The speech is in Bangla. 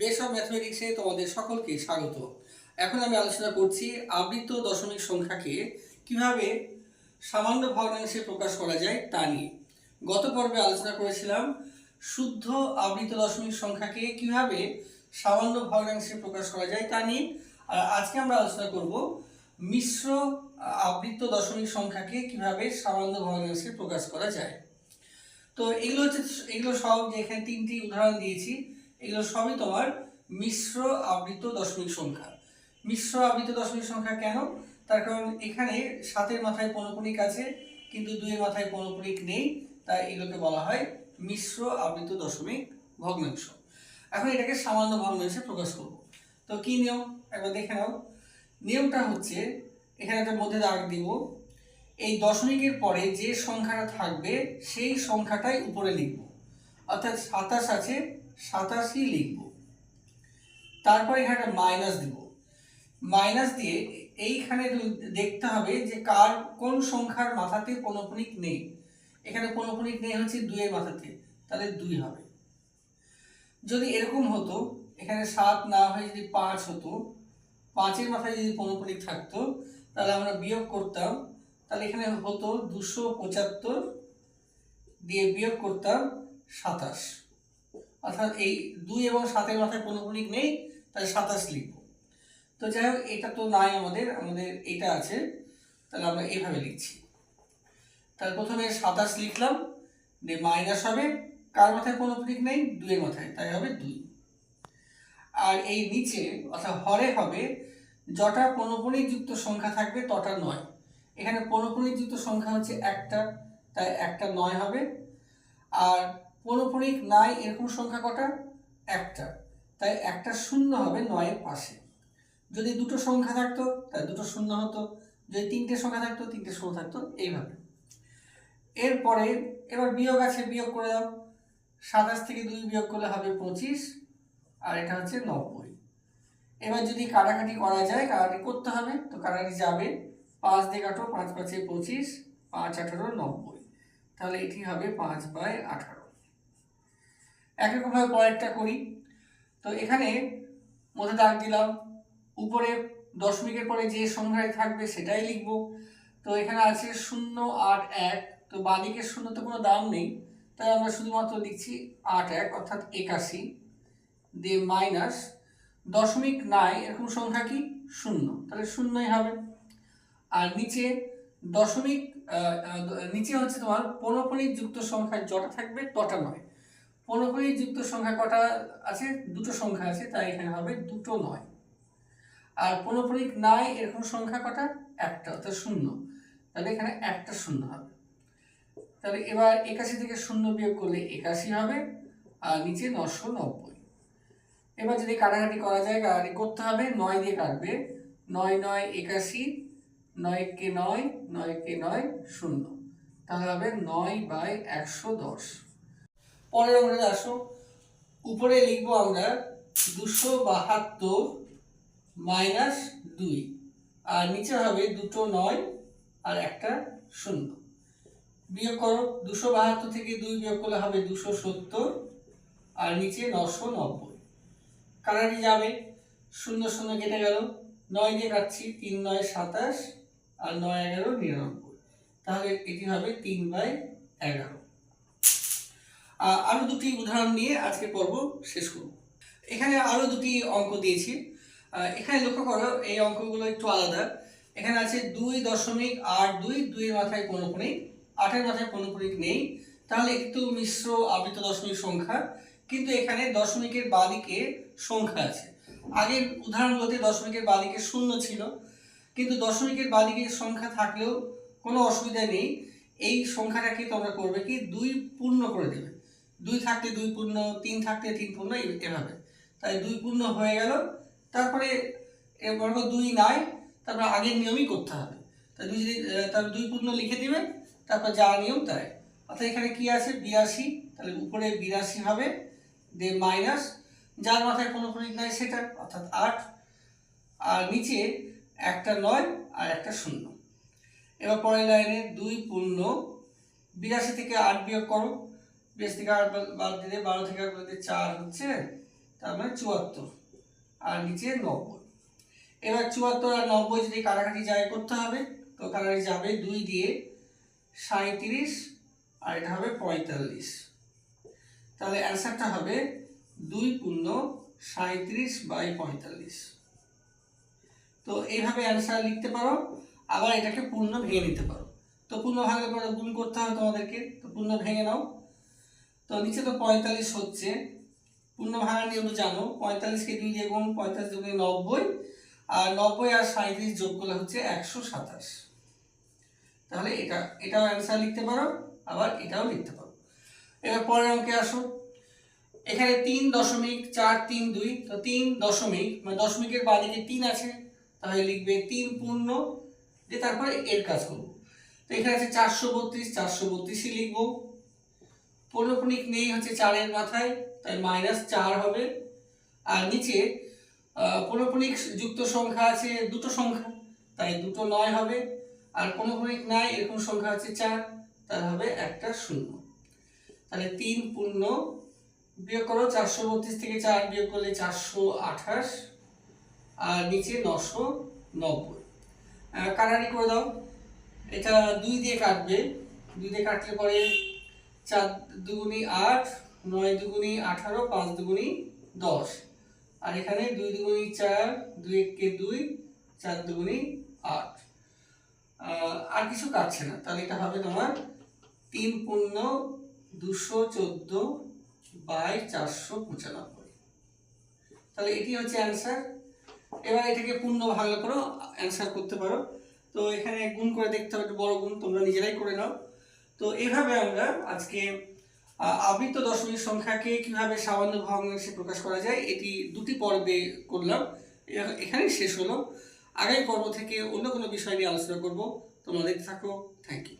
বেস অফ ম্যাথমেটিক্সে তোমাদের সকলকে স্বাগত। এখন আমি আলোচনা করছি আবৃত দশমিক সংখ্যাকে কীভাবে সামান্য ভগ্নাংশে প্রকাশ করা যায় তা নিয়ে। গত পর্বে আলোচনা করেছিলাম শুদ্ধ আবৃত দশমিক সংখ্যাকে কীভাবে সামান্য ভগ্নাংশে প্রকাশ করা যায় তা নিয়ে। আর আজকে আমরা আলোচনা করব মিশ্র আবৃত দশমিক সংখ্যাকে কীভাবে সামান্য ভগ্নাংশে প্রকাশ করা যায়। তো এগুলো হচ্ছে, এগুলো সব যে এখানে তিনটি উদাহরণ দিয়েছি এগুলো সবই তোমার মিশ্র আবৃত দশমিক সংখ্যা। মিশ্র আবৃত দশমিক সংখ্যা কেন? তার কারণ এখানে সাতের মাথায় পৌনপুণিক আছে, কিন্তু দুইয়ের মাথায় পৌনপুণিক নেই, তাই এগুলোকে বলা হয় মিশ্র আবৃত দশমিক ভগ্নাংশ। এখন এটাকে সামান্য ভগ্নাংশে প্রকাশ করব। তো কি নিয়ম? একবার দেখে নাও। নিয়মটা হচ্ছে, এখানে একটা মধ্যে দাগ দিব। এই দশমিকের পরে যে সংখ্যাটা থাকবে, সেই সংখ্যাটাই উপরে লিখব। অর্থাৎ সাতাশ আছে সাতাশই লিখব। তারপর এখানে মাইনাস দিব। মাইনাস দিয়ে এইখানে দেখতে হবে যে কার কোন সংখ্যার মাথাতে পনপনিক নেই। এখানে পনপনিক নেই হচ্ছে দুইয়ের মাথাতে, তাহলে দুই হবে। যদি এরকম হতো, এখানে সাত না হয়ে যদি পাঁচ হতো, পাঁচের মাথায় যদি পনপনিক থাকতো, তাহলে আমরা বিয়োগ করতাম, তাহলে এখানে হতো দুশো পঁচাত্তর দিয়ে বিয়োগ করতাম সাতাশ। অর্থাৎ এই দুই এবং সাতের মাথায় পনপনিক নেই তাহলে সাতাশ লিখব। তো যাই হোক, এটা তো নাই আমাদের আমাদের এটা আছে, তাহলে আমরা এইভাবে লিখছি। তাহলে প্রথমে সাতাশ লিখলাম, দিয়ে মাইনাস হবে, কার মাথায় পনপনিক নেই? দুইয়ের মাথায়, তাই হবে দুই। আর এই নিচে, অর্থাৎ হরে হবে, যটা যুক্ত সংখ্যা থাকবে, তটা নয়। এখানে যুক্ত সংখ্যা হচ্ছে একটা, তাই একটা নয় হবে। আর পনপনিক নাই এরকম সংখ্যা কটা? একটা। তাই একটা শূন্য হবে নয়ের পাশে। যদি দুটো সংখ্যা থাকতো তাই দুটো শূন্য হতো। যদি তিনটে সংখ্যা থাকতো, তিনটে শূন্য থাকতো। এইভাবে। এরপরে, এবার বিয়োগ আছে, বিয়োগ করে দাও। সাতাশ থেকে দুই বিয়োগ করলে হবে পঁচিশ, আর এটা হচ্ছে নব্বই। এবার যদি কাটাকাটি করা যায়, কাটাকাটি করতে হবে, তো কাটাকাটি যাবে পাঁচ দিয়ে কাটো, পাঁচ পাঁচে পঁচিশ, পাঁচ আঠারো, নব্বই। তাহলে এটি হবে পাঁচ বাই আঠারো। একরকমভাবে পরেরটা করি। তো এখানে মধ্যে দাগ দিলাম। উপরে দশমিকের পরে যে সংখ্যায় থাকবে সেটাই লিখব। তো এখানে আছে শূন্য আট এক। তো বাদিকের শূন্য তো কোনো দাম নেই। তাই আমরা শুধুমাত্র লিখছি আট এক অর্থাৎ একাশি দিয়ে মাইনাস দশমিক নাই, এরকম সংখ্যা কি? শূন্য। তাহলে শূন্যই হবে। আর নিচে দশমিক নিচে হচ্ছে তোমার পনপনিক যুক্ত সংখ্যা যটা থাকবে, তটা নয়। পনপনিক যুক্ত সংখ্যা কটা আছে? দুটো সংখ্যা আছে, তাই এখানে হবে দুটো নয়। আর পনপনিক নাই, এরকম সংখ্যা কটা? একটা, অর্থাৎ শূন্য। তাহলে এখানে একটা শূন্য হবে। তাহলে এবার একাশি থেকে শূন্য বিয়োগ করলে একাশি হবে, আর নিচে নশো নব্বই। এবার যদি কাটাকাটি করা যায়, কাটাকাটি করতে হবে, নয় দিয়ে কাটবে। নয় নয় একাশি, নয় কে নয় নয় কে নয় শূন্য। তাহলে হবে নয় বাই একশো দশ। পরের আমরা আসো। উপরে লিখব আমরা দুশো বাহাত্তর মাইনাস দুই। আর নিচে হবে দুটো নয় আর একটা শূন্য। বিয়োগ করো, দুশো বাহাত্তর থেকে দুই বিয়োগ করলে হবে দুশো সত্তর। আর নিচে নশো নব্বই। কাটাটি যাবে। শূন্য শূন্য কেটে গেল। নয় দিয়ে কাটছি, তিন নয় সাতাশ আর নয় এগারো নিরানব্বই। তাহলে এটি হবে তিন বাই এগারো। আ- আরও দুটি উদাহরণ নিয়ে আজকে পর্ব শেষ করব। এখানে আরও দুটি অঙ্ক দিয়েছি। এখানে লক্ষ্য করো, এই অঙ্কগুলো একটু আলাদা। এখানে আছে দুই দশমিক আট দুই, দুইয়ের মাথায় পৌনপুণিক আটের মাথায় পৌনপুণিক নেই। তাহলে একটু মিশ্র আবৃত দশমিক সংখ্যা, কিন্তু এখানে দশমিকের বাদিকে সংখ্যা আছে। আগের উদাহরণগুলোতে দশমিকের বাদিকে শূন্য ছিল, কিন্তু দশমিকের বাদিকে সংখ্যা থাকলেও কোনো অসুবিধা নেই। এই সংখ্যাটাকে তোমরা করবে কি? দুই পূর্ণ করে দেবে। দুই থাকতে দুই পূর্ণ, তিন থাকতে তিন পূর্ণ এভাবে। তাই দুই পূর্ণ হয়ে গেল। তারপরে এ বর্গ দুই নাই, তারপর আগের নিয়মই করতে হবে। তা দুই যদি তার দুই পূর্ণ লিখে দিবেন তারপর যা নিয়ম তাই। অর্থাৎ এখানে কি আছে? বিরাশি, তাহলে উপরে বিরাশি হবে দে মাইনাস। যার মাথায় কোনো পরিক নাই সেটা, অর্থাৎ আট। আর নিচে একটা নয় আর একটা শূন্য। এবার পরের লাইনে দুই পূর্ণ। বিরাশি থেকে আট বিয়োগ করো। বিরাশি থেকে আট বাদ- দিলে বারো থেকে আট বাদ চার হচ্ছে তার মানে চুয়াত্তর, আর নিচে নব্বই। এবার চুয়াত্তর আর নব্বই যদি কাটাকাটি যায় করতে হবে, তো কাটাকাটি যাবে দুই দিয়ে সাঁত্রিশ আর এটা হবে পঁয়তাল্লিশ। তাহলে অ্যান্সারটা হবে দুই পূর্ণ সাঁত্রিশ বাই পঁয়তাল্লিশ। তো এইভাবে অ্যান্সার লিখতে পারো, আবার এটাকে পূর্ণ ভেঙে নিতে পারো। তো পূর্ণ ভাঙলে পরে গুণ করতে হবে তোমাদেরকে, তো পূর্ণ ভেঙে নাও। তো নিচে তো পঁয়তাল্লিশ হচ্ছে। পূর্ণ ভাঙার নিয়ম তো জানো পঁয়তাল্লিশকে দুই দিয়ে গুণ পঁয়তাল্লিশ দুগুণে নব্বই, আর নব্বই আর সাঁত্রিশ যোগ করলে হচ্ছে একশো সাতাশ। তাহলে এটা, এটাও অ্যান্সার লিখতে পারো, আবার এটাও লিখতে পারো। এবার পরের অঙ্কে আসো। এখানে তিন দশমিক চার তিন দুই, তো তিন দশমিক মানে দশমিকের বাদিকে তিন আছে, তাহলে লিখবে তিন পূর্ণ, দিয়ে তারপরে এর কাজ করব। তো এখানে আছে চারশো বত্রিশ, চারশো বত্রিশই লিখব। পৌনপুনিক নেই হচ্ছে চারের মাথায়, তাই মাইনাস চার হবে। আর নিচে পৌনপুনিক যুক্ত সংখ্যা আছে দুটো সংখ্যা, তাই দুটো নয় হবে। আর পৌনপুনিক নাই, এরকম সংখ্যা আছে চার, তার হবে একটা শূন্য। তাহলে তিন পূর্ণ, বিয়োগ করো চারশো বত্রিশ থেকে চার, বিয়োগ করলে চারশো আঠাশ, আর নিচে নশো নব্বই। কাটারি করে দাও। এটা দুই দিয়ে কাটবে। দুই দিয়ে কাটলে পরে চার দুগুনি আট, নয় দুগুনি আঠারো, পাঁচ দুগুনি দশ। আর এখানে দুই দুগুনি চার, দুই এককে দুই, চার দুগুনি আট। আর কিছু কাটছে না। তাহলে এটা হবে তোমার তিন পূর্ণ দুশো চোদ্দ বাই চারশো পঁচানব্বই। তাহলে এটি হচ্ছে অ্যান্সার। এবার এটাকে পূর্ণ ভালো করো, অ্যান্সার করতে পারো। তো এখানে গুণ করে দেখতে হবে বড় গুণ, তোমরা নিজেরাই করে নাও। তো এভাবে আমরা আজকে আবৃত দশমিক সংখ্যাকে কীভাবে সামান্য ভগ্নাংশে প্রকাশ করা যায়, এটি দুটি পর্বে করলাম। এখানেই শেষ হলো। আগামী পর্ব থেকে অন্য কোনো বিষয় নিয়ে আলোচনা করব। তোমরা দেখতে থাকো। Thank you